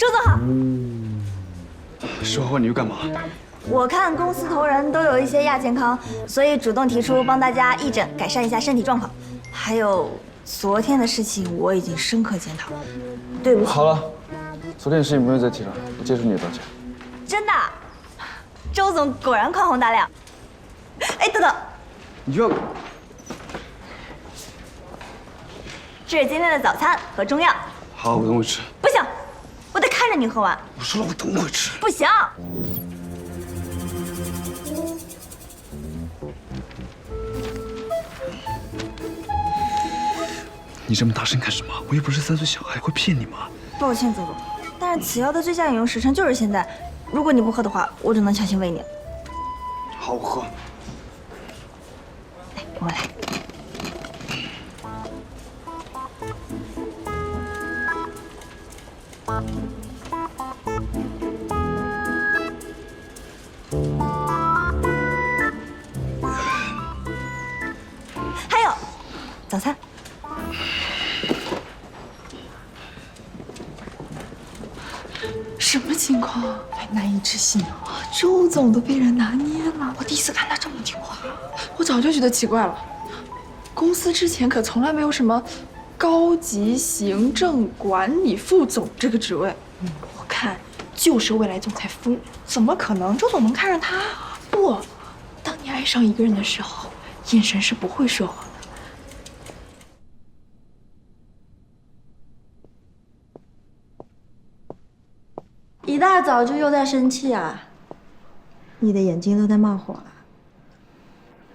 周总好。石花花，你又干嘛？我看公司同仁都有一些亚健康，所以主动提出帮大家义诊，改善一下身体状况。还有昨天的事情，我已经深刻检讨，对不起。好了，昨天的事情不用再提了，我接受你的道歉。真的，周总果然宽宏大量。哎，等等，你就要这是今天的早餐和中药。好，我等会吃。看着你喝完。我说了，我等会吃。不行。你这么大声干什么？我又不是三岁小孩，会骗你吗？抱歉，周总，但是此药的最佳饮用时辰就是现在。如果你不喝的话，我只能强行喂你。好，我喝。来，我来。早餐。什么情况？还难以置信啊！周总都被人拿捏了，我第一次看他这么听话，我早就觉得奇怪了。公司之前可从来没有什么高级行政管理副总这个职位，我看就是未来总裁夫人，怎么可能周总能看上他？不，当你爱上一个人的时候，眼神是不会说谎大早就又在生气啊？你的眼睛都在冒火了。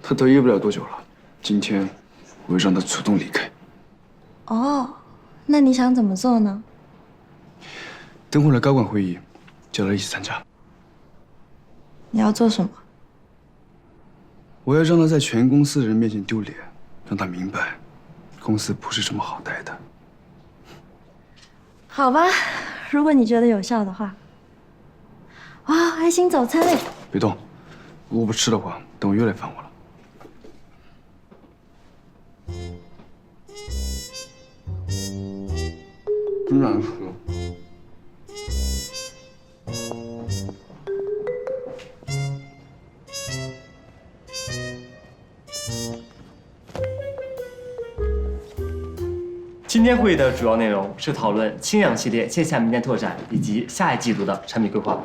他得意不了多久了。今天我会让他主动离开。哦，那你想怎么做呢？等会儿的高管会议，叫他一起参加。你要做什么？我要让他在全公司的人面前丢脸，让他明白，公司不是这么好待的。好吧，如果你觉得有效的话。开心早餐嘞！别动，如果不吃的话，等会又来烦我了。真难吃。今天会议的主要内容是讨论氢氧系列线下门店拓展以及下一季度的产品规划。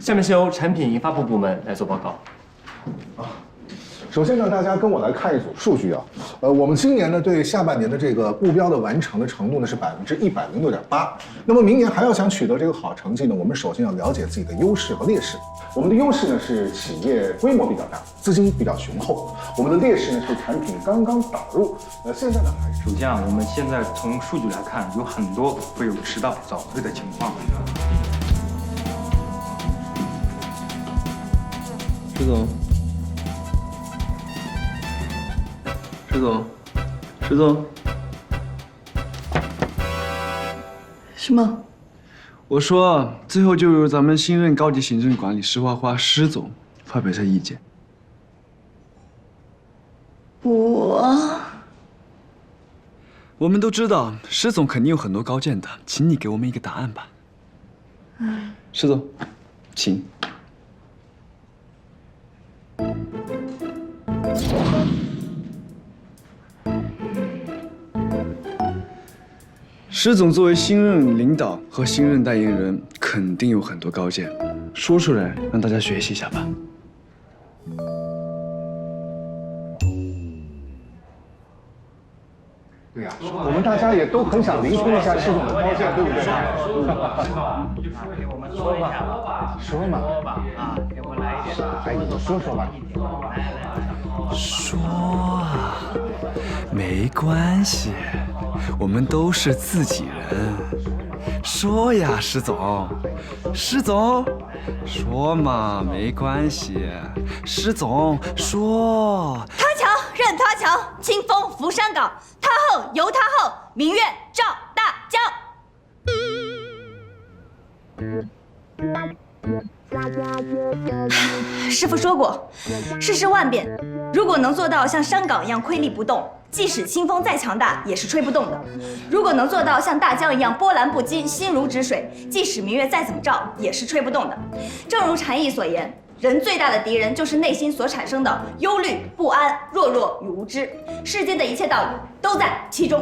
下面是由产品研发部部门来做报告。啊首先呢，大家跟我来看一组数据啊。呃，我们今年呢对下半年的这个目标的完成的程度呢是百分之一百零六点八。那么明年还要想取得这个好成绩呢，我们首先要了解自己的优势和劣势。我们的优势呢是企业规模比较大，资金比较雄厚。我们的劣势呢是产品刚刚导入。呃，现在呢还是首先啊，我们现在从数据来看，有很多会有迟到早退的情况。石总，石总，石总，什么？我说，最后就由咱们新任高级行政管理石花花施总发表一下意见。我我们都知道施总肯定有很多高见的，请你给我们一个答案吧。施总，请。施总作为新任领导和新任代言人，肯定有很多高见，说出来让大家学习一下吧。对呀、我们大家也都很想聆听一下施总的高见，对不对？说吧，说嘛，哎，你就说说吧。没关系，我们都是自己人。说呀，施总，施总，说嘛，没关系。施总，说。他强任他强，清风拂山岗，他后由他后，明月照大江。师傅说过，世事万变，如果能做到像山岗一样屹立不动，即使清风再强大，也是吹不动的。如果能做到像大江一样波澜不惊、心如止水，即使明月再怎么照，也是吹不动的。正如禅意所言，人最大的敌人就是内心所产生的忧虑、不安、弱弱与无知。世间的一切道理都在其中。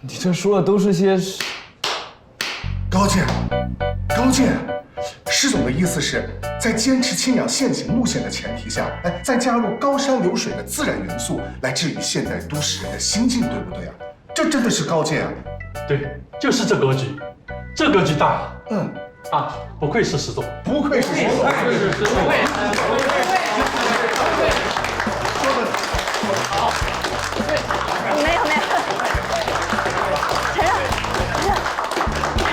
你这说的都是些……高见，高见，施总的意思是在坚持清养现行路线的前提下，哎，再加入高山流水的自然元素，来治愈现代都市人的心境，对不对啊？这真的是高见啊！对，就是这格局，这格局大嗯，啊！不愧是施总。不愧是施总。不愧是。说的